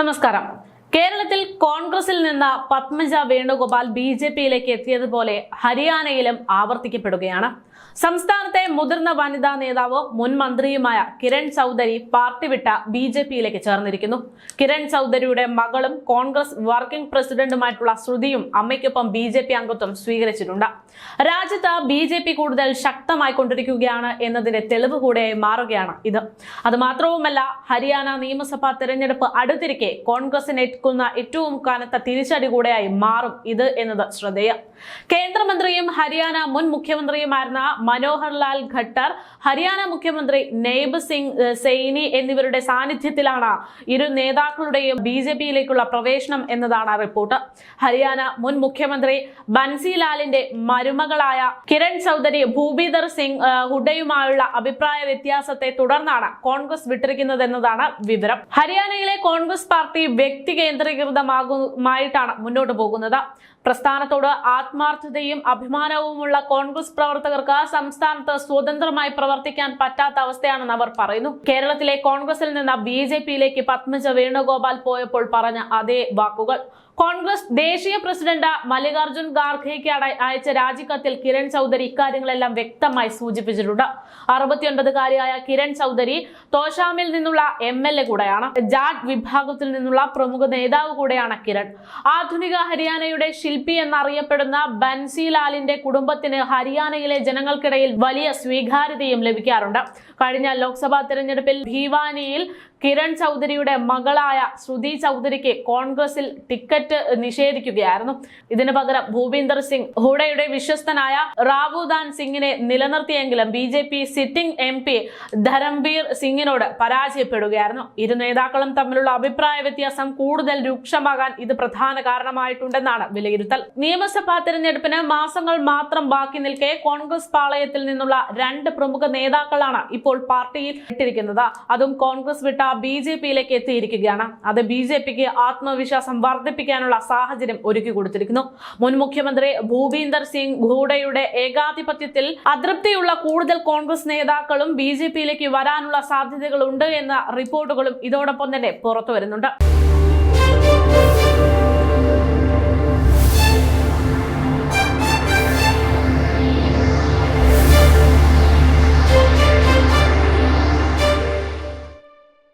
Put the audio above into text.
നമസ്കാരം കേരളത്തിൽ കോൺഗ്രസിൽ നിന്ന് പത്മജ വേണുഗോപാൽ ബി ജെ പിയിലേക്ക് എത്തിയതുപോലെ ഹരിയാനയിലും ആവർത്തിക്കപ്പെടുകയാണ്. സംസ്ഥാനത്തെ മുതിർന്ന വനിതാ നേതാവ് മുൻ മന്ത്രിയുമായ കിരൺ ചൗധരി പാർട്ടി വിട്ട ബി ജെ പിയിലേക്ക് ചേർന്നിരിക്കുന്നു. കിരൺ ചൗധരിയുടെ മകളും കോൺഗ്രസ് വർക്കിംഗ് പ്രസിഡന്റുമായിട്ടുള്ള ശ്രുതിയും അമ്മയ്ക്കൊപ്പം ബി ജെ പി അംഗത്വം സ്വീകരിച്ചിട്ടുണ്ട്. രാജ്യത്ത് ബി ജെ പി കൂടുതൽ ശക്തമായി കൊണ്ടിരിക്കുകയാണ് എന്നതിന്റെ തെളിവ് കൂടെയായി മാറുകയാണ് ഇത്. അത് മാത്രവുമല്ല ഹരിയാന നിയമസഭാ തെരഞ്ഞെടുപ്പ് അടുത്തിരിക്കെ കോൺഗ്രസിന് ഏൽക്കുന്ന ഏറ്റവും കനത്ത തിരിച്ചടി കൂടെയായി മാറും ഇത് എന്നത് ശ്രദ്ധേയം. കേന്ദ്രമന്ത്രിയും ഹരിയാന മുൻ മുഖ്യമന്ത്രിയുമായിരുന്ന മനോഹർ ലാൽ ഖട്ടർ ഹരിയാന മുഖ്യമന്ത്രി നെയ്ബ് സിംഗ് സെയ്നി എന്നിവരുടെ സാന്നിധ്യത്തിലാണ് ഇരു നേതാക്കളുടെയും ബി ജെ പിയിലേക്കുള്ള പ്രവേശനം എന്നതാണ് റിപ്പോർട്ട്. ഹരിയാന മുൻ മുഖ്യമന്ത്രി ബൻസിലാലിന്റെ മരുമകളായ കിരൺ ചൗധരി ഭൂപീന്ദർ സിംഗ് ഹുഡയുമായുള്ള അഭിപ്രായ വ്യത്യാസത്തെ തുടർന്നാണ് കോൺഗ്രസ് വിട്ടിരിക്കുന്നതെന്നതാണ് വിവരം. ഹരിയാനയിലെ കോൺഗ്രസ് പാർട്ടി വ്യക്തി കേന്ദ്രീകൃതമാകുമായിട്ടാണ് മുന്നോട്ട് പോകുന്നത്. പ്രസ്ഥാനത്തോട് ആത്മാർത്ഥതയും അഭിമാനവുമുള്ള കോൺഗ്രസ് പ്രവർത്തകർക്ക് സംസ്ഥാനത്ത് സ്വതന്ത്രമായി പ്രവർത്തിക്കാൻ പറ്റാത്ത അവസ്ഥയാണെന്ന് അവർ പറയുന്നു. കേരളത്തിലെ കോൺഗ്രസിൽ നിന്ന് ബി ജെ പിയിലേക്ക് പത്മജ വേണുഗോപാൽ പോയപ്പോൾ പറഞ്ഞ അതേ വാക്കുകൾ. കോൺഗ്രസ് ദേശീയ പ്രസിഡന്റ് മല്ലികാർജുൻ ഖാർഗെയ്ക്ക് അയച്ച രാജിക്കത്തിൽ കിരൺ ചൗധരി ഇക്കാര്യങ്ങളെല്ലാം വ്യക്തമായി സൂചിപ്പിച്ചിട്ടുണ്ട്. അറുപത്തിയൊൻപതുകാരിയായ കിരൺ ചൗധരി തോഷാമിൽ നിന്നുള്ള എം എൽ എ കൂടെയാണ്. ജാട്ട് വിഭാഗത്തിൽ നിന്നുള്ള പ്രമുഖ നേതാവ് കൂടെയാണ് കിരൺ. ആധുനിക ഹരിയാനയുടെ ശില്പി എന്നറിയപ്പെടുന്ന ബൻസിലാലിന്റെ കുടുംബത്തിന് ഹരിയാനയിലെ ജനങ്ങൾക്കിടയിൽ വലിയ സ്വീകാര്യതയും ലഭിക്കാറുണ്ട്. കഴിഞ്ഞ ലോക്സഭാ തെരഞ്ഞെടുപ്പിൽ ഭീവാനിയിൽ കിരൺ ചൗധരിയുടെ മകളായ ശ്രുതി ചൗധരിക്ക് കോൺഗ്രസിൽ ടിക്കറ്റ് നിഷേധിക്കുകയായിരുന്നു. ഇതിനു പകരം ഭൂപീന്ദർ സിംഗ് ഹൂഡയുടെ വിശ്വസ്തനായ റാവുദാൻ സിംഗിനെ നിലനിർത്തിയെങ്കിലും B J P sitting M P Dharambir സിംഗിനോട് പരാജയപ്പെടുകയായിരുന്നു. ഇരു നേതാക്കളും തമ്മിലുള്ള അഭിപ്രായ വ്യത്യാസം കൂടുതൽ രൂക്ഷമാകാൻ ഇത് പ്രധാന കാരണമായിട്ടുണ്ടെന്നാണ് വിലയിരുത്തൽ. നിയമസഭാ തെരഞ്ഞെടുപ്പിന് മാസങ്ങൾ മാത്രം ബാക്കി നിൽക്കെ കോൺഗ്രസ് പാളയത്തിൽ നിന്നുള്ള രണ്ട് പ്രമുഖ നേതാക്കളാണ് ഇപ്പോൾ പാർട്ടിയിൽ ഇട്ടിരിക്കുന്നത്. അതും കോൺഗ്രസ് വിട്ട ബി ജെ പിയിലേക്ക് എത്തിയിരിക്കുകയാണ്. അത് ബി ജെ പിക്ക് ആത്മവിശ്വാസം വർദ്ധിപ്പിക്കാനുള്ള സാഹചര്യം ഒരുക്കി കൊടുത്തിരിക്കുന്നു. മുൻ മുഖ്യമന്ത്രി ഭൂപീന്ദർ സിംഗ് ഹൂഡയുടെ ഏകാധിപത്യത്തിൽ അതൃപ്തിയുള്ള കൂടുതൽ കോൺഗ്രസ് നേതാക്കളും ബി ജെ പിയിലേക്ക് വരാനുള്ള സാധ്യതകളുണ്ട് എന്ന റിപ്പോർട്ടുകളും ഇതോടൊപ്പം തന്നെ പുറത്തു വരുന്നുണ്ട്